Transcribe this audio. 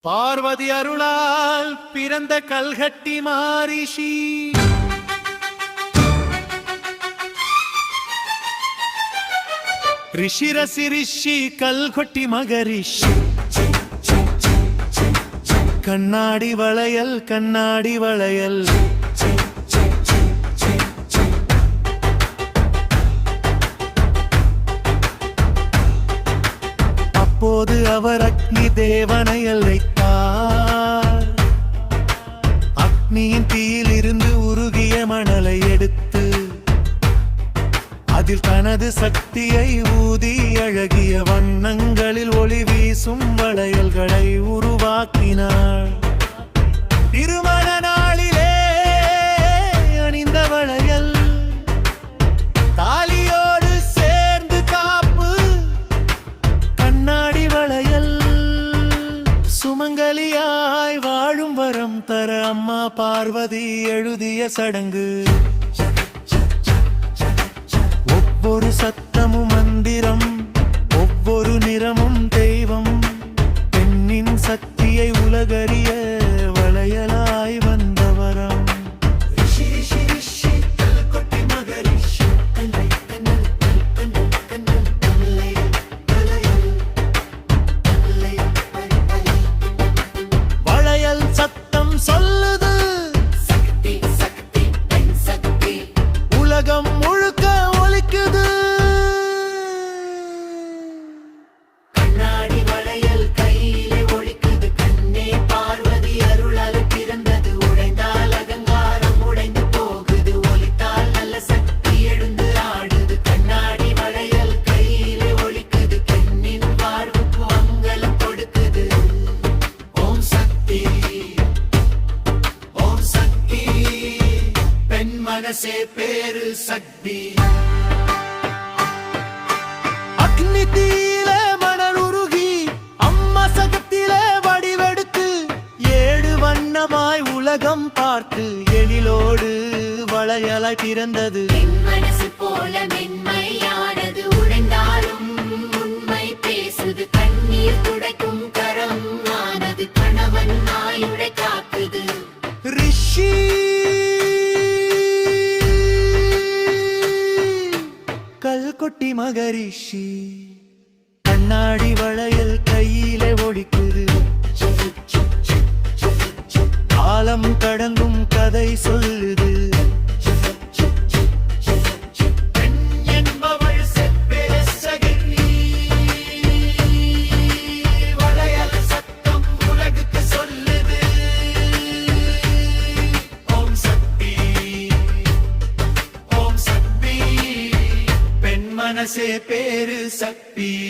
பார்வதி அருளால் பிறந்த கல்கட்டி மாரிஷி. ரிஷிரசி ரிஷி கல்கொட்டி மகரிஷி. கண்ணாடி வளையல் கண்ணாடி வளையல். அப்போது அவர் அக்னி தேவனை அழைத்தார். அக்னியின் தீயில் இருந்து உருகிய மணலை எடுத்து அதில் தனது சக்தியை ஊதி அழகிய வண்ணங்களில் ஒளிவி வரம் தர அம்மா பார்வதி எழுதிய சடங்கு. ஒவ்வொரு சத்தமும் மந்திரம் ஒவ்வொரு நிறமும் தெய்வம். பெண்ணின் சக்தியை உலகறிய மனசே பேரு சக்தி அக்னி தீல மணல் உருகி அம்மா சகத்தில வடிவெடுத்து ஏழு வண்ணமாய் உலகம் பார்த்து எழிலோடு வளையலாய் பிறந்தது. மனசு போல மென்மையானது உடைந்தாலும் உண்மை பேசுது கண்ணீர் கல்கொட்டி மகரிஷி. கண்ணாடி வளையல் கையில ஒழிக்குது காலம் கடந்தும் கதை சொல்லுது. மனசே பேரு சக்தி.